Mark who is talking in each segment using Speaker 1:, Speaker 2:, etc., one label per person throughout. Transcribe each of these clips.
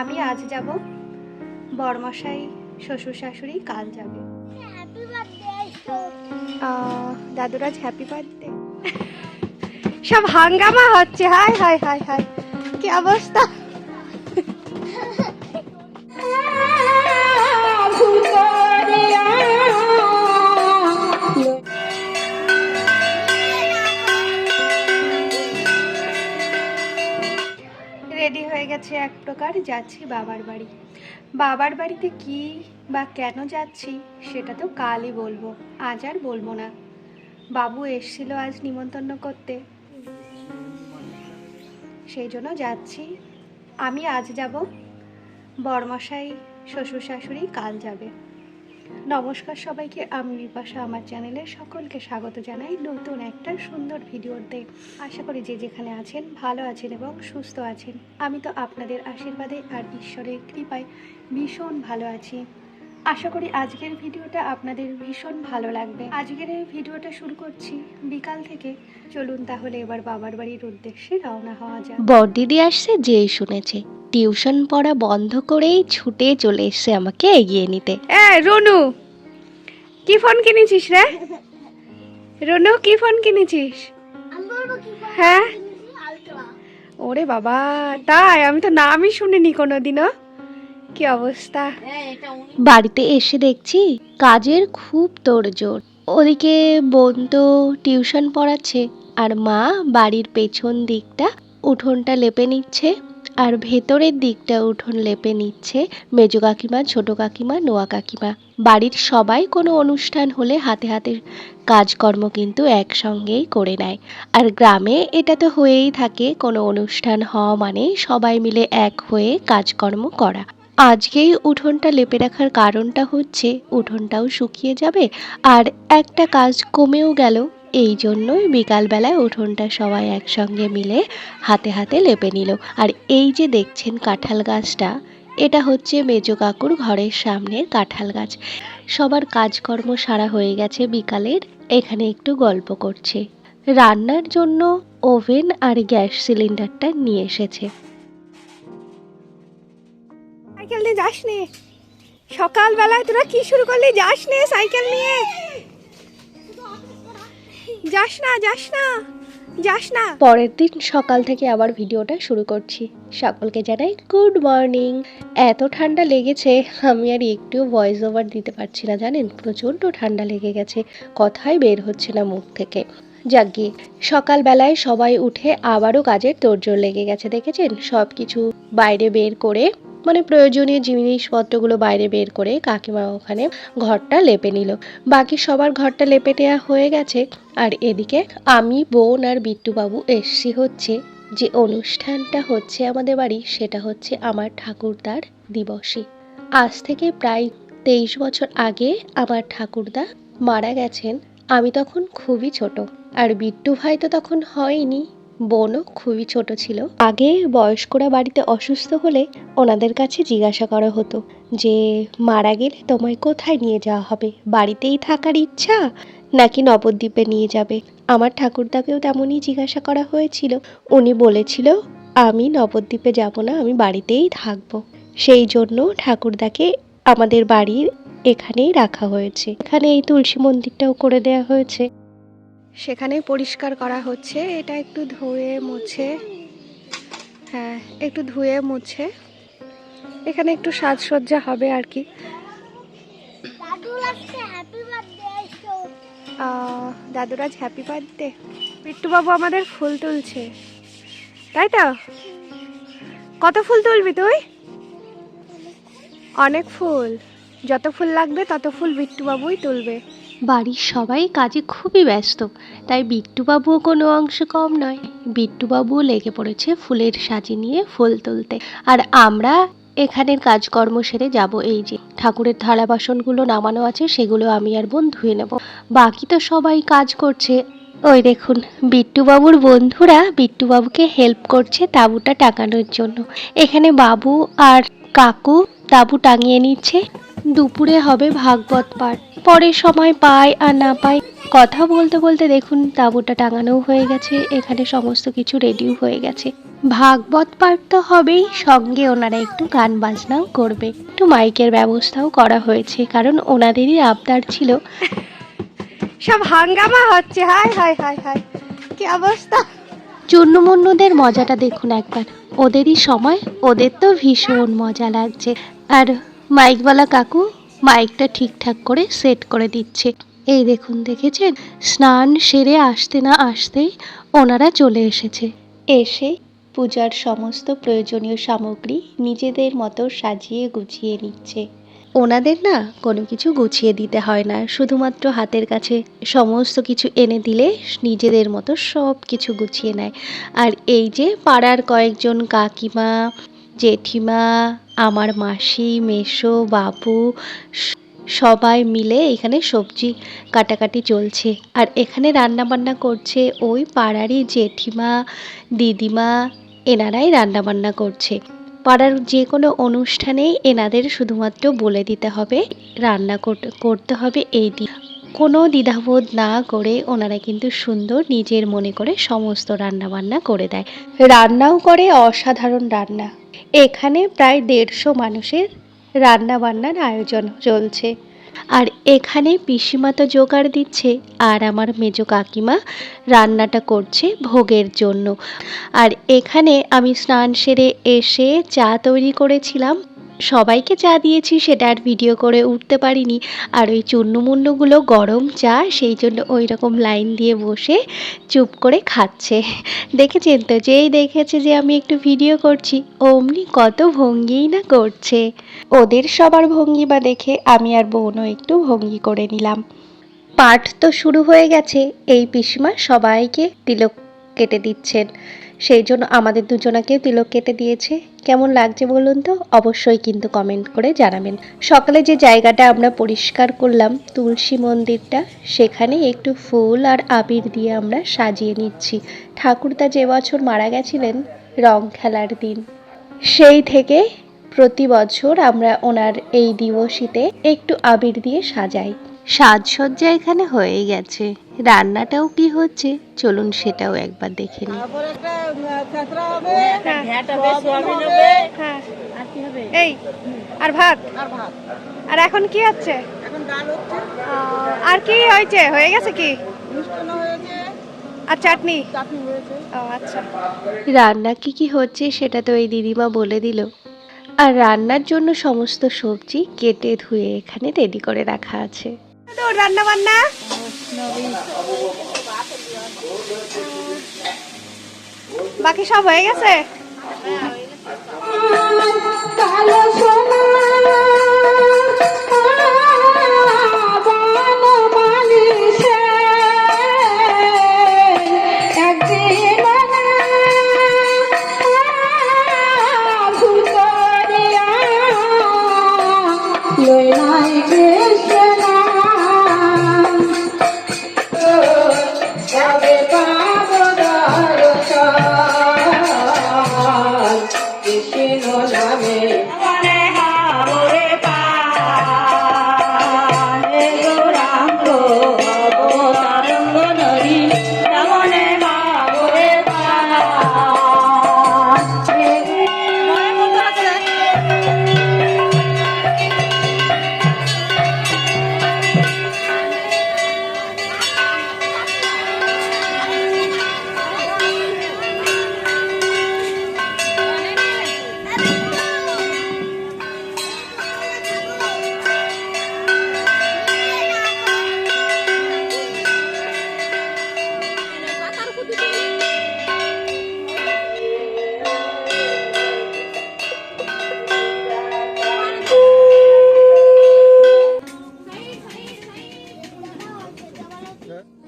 Speaker 1: আমি আজ যাব বরমশাই শ্বশুর শাশুড়ি কাল যাবে। দাদুরাজ হ্যাপি বার্থডে সব হাঙ্গামা হচ্ছে হাই হাই হাই হাই। কি অবস্থা? এক প্রকার যাচ্ছি বাবার বাড়ি। বাবার বাড়িতে কি বা কেন যাচ্ছি সেটা তো কালই বলব, আজ আর বলব না। বাবু এসছিল আজ নিমন্ত্রণ করতে। সেই জন্য যাচ্ছি। আমি আজ যাব। বরমশাই শ্বশুর শাশুড়ি কাল যাবে। নমস্কার সবাইকে, আমি বিপাশা, আমার চ্যানেলে সকলকে স্বাগত জানাই নতুন একটা সুন্দর ভিডিওতে। আশা করি যে যেখানে আছেন ভালো আছেন এবং সুস্থ আছেন। আমি তো আপনাদের আশীর্বাদে আর ঈশ্বরের কৃপায় ভীষণ ভালো আছি। আশা করি আজকের ভিডিওটা আপনাদের ভীষণ ভালো লাগবে। আজকের এই ভিডিওটা শুরু করছি বিকাল থেকে। চলুন তাহলে এবার বাবার বাড়ির উদ্দেশ্যে রওনা হওয়া যাক।
Speaker 2: বড়দিদি আসছে, যেই শুনেছে। টিউশন পড়া বন্ধ করেই ছুটে চলে এসছে আমাকে এগিয়ে নিতে।
Speaker 1: রনু কি ফোন কিনেছিস রে? রনু কি ফোন কিনেছিস?
Speaker 3: আমি বলব কি ফোন
Speaker 1: হ্যাঁ? ওরে বাবা তাই? আমি তো নামই শুনিনি কোনোদিনও। কি অবস্থা?
Speaker 2: বাড়িতে এসে দেখছি কাজের খুব তোড়জোড়। ওদিকে বোন তো টিউশন পড়াচ্ছে আর মা বাড়ির পেছন দিকটা উঠোনটা লেপে নিচ্ছে। আর ভেতরের দিকটা উঠোন লেপে নিচ্ছে মেজো কাকিমা, ছোট কাকিমা, নোয়া কাকিমা। বাড়ির সবাই কোনো অনুষ্ঠান হলে হাতে হাতে কাজকর্ম কিন্তু একসঙ্গেই করে নেয়। আর গ্রামে এটা তো হয়েই থাকে, কোনো অনুষ্ঠান হওয়া মানে সবাই মিলে এক হয়ে কাজকর্ম করা। আজকেই উঠোনটা লেপে রাখার কারণটা হচ্ছে, উঠোনটাও শুকিয়ে যাবে আর একটা কাজ কমেও গেল। এই জন্যই বিকালবেলায় উঠোনটা সবাই একসঙ্গে মিলে হাতে হাতে লেপে নিল। আর এই যে দেখছেন কাঁঠাল গাছটা, এটা হচ্ছে মেজো কাকুর ঘরের সামনের কাঁঠাল গাছ। সবার কাজকর্ম সারা হয়ে গেছে বিকালের, এখানে একটু গল্প করছে। রান্নার জন্য ওভেন আর গ্যাস সিলিন্ডারটা নিয়ে এসেছে।
Speaker 1: সাইকেল নিয়ে যাস নে সকালবেলায় তোরা কি শুরু করলি? যাস নে সাইকেল নিয়ে? যাস না যাস না যাস না।
Speaker 2: পরের দিন সকাল থেকে আবার ভিডিওটা শুরু করছি। সকলকে জানাই গুড মর্নিং এত ঠান্ডা লেগেছে, আমি আর একটুও ভয়েস ওভার দিতে পারছি না, জানেন? প্রচণ্ড ঠান্ডা লেগে গেছে, কথাই বের হচ্ছে না মুখ থেকে। যাকে সকালবেলায় সবাই উঠে আবারও কাজের তোড়জোড় লেগে গেছে, দেখেছেন? সব কিছু বাইরে বের করে মানে প্রয়োজনীয় জিনিসপত্রগুলো বাইরে বের করে কাকিমা ওখানে ঘরটা লেপে নিল। বাকি সবার ঘরটা লেপে নেওয়া হয়ে গেছে। আর এদিকে আমি, বোন আর বিট্টুবাবু এসছি হচ্ছে যে অনুষ্ঠানটা হচ্ছে আমাদের বাড়ি, সেটা হচ্ছে আমার ঠাকুরদার দিবসে। আজ থেকে প্রায় তেইশ বছর আগে আমার ঠাকুরদা মারা গেছেন। আমি তখন খুবই ছোট। আর বিট্টু ভাই তো তখন হয়নি। বোনও খুবই ছোট ছিল। আগে বয়স্করা বাড়িতে অসুস্থ হলে ওনাদের কাছে জিজ্ঞাসা করা হতো যে, মারা গেলে তোমায় কোথায় নিয়ে যাওয়া হবে? বাড়িতেই থাকার ইচ্ছা নাকি নবদ্বীপে নিয়ে যাবে? আমার ঠাকুরদাকেও তেমনই জিজ্ঞাসা করা হয়েছিল। উনি বলেছিল, আমি নবদ্বীপে যাব না, আমি বাড়িতেই থাকব। সেই জন্য ঠাকুরদাকে আমাদের বাড়ির এখানেই রাখা হয়েছে। এখানে এই তুলসী মন্দিরটাও করে দেওয়া হয়েছে।
Speaker 1: সেখানে পরিষ্কার করা হচ্ছে। এটা একটু ধুয়ে মুছে হ্যাঁ একটু ধুয়ে মুছে। এখানে একটু সাজসজ্জা হবে আর কি। দাদুরাজ হ্যাপি বার্থডে বিট্টুবাবু আমাদের ফুল তুলছে। তাই তো? কত ফুল তুলবি তুই? অনেক ফুল। যত ফুল লাগবে তত ফুল বিট্টুবাবুই তুলবে।
Speaker 2: বাড়ির সবাই কাজে খুবই ব্যস্ত, তাই বিট্টুবাবুও কোনো অংশ কম নয়। বিট্টুবাবুও লেগে পড়েছে ফুলের সাজি নিয়ে ফুল তুলতে। আর আমরা এখানের কাজকর্ম সেরে যাব, এই যে ঠাকুরের থালা বাসনগুলো নামানো আছে, সেগুলো আমি আর বোন ধুয়ে নেব। বাকি তো সবাই কাজ করছে। ওই দেখুন, বিট্টুবাবুর বন্ধুরা বিট্টুবাবুকে হেল্প করছে তাঁবুটা টাঙানোর জন্য। এখানে বাবু আর কাকু তাঁবু টাঙিয়ে নিচ্ছে। দুপুরে হবে ভাগবত পাঠ। পরে সময় পায় আর না পায় কথা বলতে বলতে দেখুন তাঁবুটা টাঙানোও হয়ে গেছে এখানে সমস্ত কিছু রেডিও হয়ে গেছে। ভাগবত পাঠ তো হবেই সঙ্গে ওনারা একটু গান বাজনাও করবে। একটু মাইকের ব্যবস্থাও করা হয়েছে কারণ ওনাদেরই আবদার ছিল।
Speaker 3: সব হাঙ্গামা হচ্ছে হাই হাই হাই হাই। কি অবস্থা?
Speaker 2: চূর্ণমূন্যদের মজাটা দেখুন একবার। ওদেরই সময় ওদের তো ভীষণ মজা লাগছে। আর মাইকওয়ালা কাকু মাইকটা ঠিকঠাক করে সেট করে দিচ্ছে। এই দেখুন দেখেছেন? স্নান সেরে আসতে না আসতেই ওনারা চলে এসেছে। এসে পূজার সমস্ত প্রয়োজনীয় সামগ্রী নিজেদের মতো সাজিয়ে গুছিয়ে নিচ্ছে। ওনাদের না কোনো কিছু গুছিয়ে দিতে হয় না শুধুমাত্র হাতের কাছে সমস্ত কিছু এনে দিলে নিজেদের মতো সব কিছু গুছিয়ে নেয়। আর এই যে পাড়ার কয়েকজন কাকিমা জেঠিমা আমার মাসি, মেসো, বাবু, সবাই মিলে এখানে সবজি কাটাকাটি চলছে। আর এখানে রান্না বান্না করছে ওই পাড়ারই জেঠিমা, দিদিমা, এনারাই রান্না বান্না করছে। পাড়ার যে কোনো অনুষ্ঠানেই এনাদের শুধুমাত্র বলে দিতে হবে, রান্না করতে- করতে হবে এই দিন কোনো দ্বিধাবোধ না করে ওনারা কিন্তু সুন্দর নিজের মনে করে সমস্ত রান্না বান্না করে দেয়। রান্নাও করে অসাধারণ রান্না। এখানে প্রায় দেড়শো মানুষের রান্নাবান্নার আয়োজন চলছে। আর এখানে পিসিমা তো জোগাড় দিচ্ছে আর আমার মেজ কাকিমা রান্নাটা করছে ভোগের জন্য। আর এখানে আমি স্নান সেরে এসে চা তৈরি করেছিলাম সবাইকে চা দিয়েছি সেটা আর ভিডিও করে উঠতে পারিনি। আর ওই চূর্ণমূর্ণগুলো গরম চা, সেই জন্য ওই রকম লাইন দিয়ে বসে চুপ করে খাচ্ছে। দেখেছেন তো? যেই দেখেছে যে আমি একটু ভিডিও করছি, অমনি কত ভঙ্গিই না করছে। ওদের সবার ভঙ্গিমা দেখে আমি আর বোনও একটু ভঙ্গি করে নিলাম। পাঠ তো শুরু হয়ে গেছে, এই পিসিমা সবাইকে তিলক কেটে দিচ্ছেন। সেই জন্য আমাদের দুজনাকেও তিলক কেটে দিয়েছে। কেমন লাগছে বলুন তো? অবশ্যই কিন্তু কমেন্ট করে জানাবেন। সকালে যে জায়গাটা আমরা পরিষ্কার করলাম, তুলসী মন্দিরটা, সেখানে একটু ফুল আর আবির দিয়ে আমরা সাজিয়ে নিচ্ছি। ঠাকুরদা যে বছর মারা গেছিলেন, রং খেলার দিন, সেই থেকে প্রতি বছর আমরা ওনার এই দিবসীতে একটু আবির দিয়ে সাজাই। সাজসজ্জা এখানে হয়ে গেছে। রান্নাটাও কি হচ্ছে? চলুন সেটাও একবার দেখে নিই।
Speaker 3: হ্যাঁ। এই আর ভাত? আর এখন কি হচ্ছে? আর কি হয়েছে? হয়ে গেছে কি? আর চাটনি? আচ্ছা।
Speaker 2: রান্না কি কি হচ্ছে সেটা তো এই দিদিমা বলে দিল। আর রান্নার জন্য সমস্ত সবজি কেটে ধুয়ে এখানে রেডি করে রাখা আছে।
Speaker 3: রান্না বান্না বাকি সব হয়ে গেছে?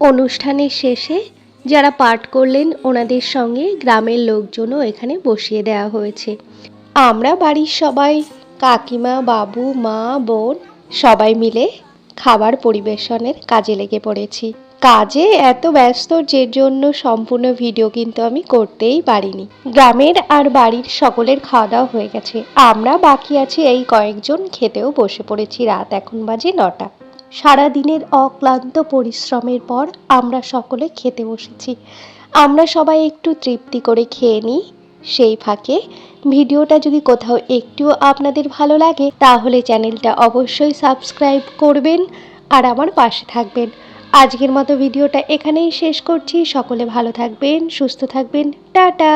Speaker 2: অনুষ্ঠানের শেষে যারা পাঠ করলেন, ওনাদের সঙ্গে গ্রামের লোকজনও এখানে বসিয়ে দেওয়া হয়েছে। আমরা বাড়ির সবাই, কাকিমা, বাবু, মা, বোন, সবাই মিলে খাবার পরিবেশনের কাজে লেগে পড়েছি। কাজে এত ব্যস্ত যে জন্য সম্পূর্ণ ভিডিও কিন্তু আমি করতেই পারিনি। গ্রামের আর বাড়ির সকলের খাওয়া দাওয়া হয়ে গেছে। আমরা বাকি আছি এই কয়েকজন, খেতেও বসে পড়েছি। রাত এখন বাজে নটা। সারা দিনের অক্লান্ত পরিশ্রমের পর আমরা সকলে খেতে বসেছি। আমরা সবাই একটু তৃপ্তি করে খেয়ে নিই। সেই ফাঁকে ভিডিওটা যদি কোথাও একটুও আপনাদের ভালো লাগে, তাহলে চ্যানেলটা অবশ্যই সাবস্ক্রাইব করবেন আর আমার পাশে থাকবেন। আজকের মতো ভিডিওটা এখানেই শেষ করছি। সকলে ভালো থাকবেন, সুস্থ থাকবেন। টাটা!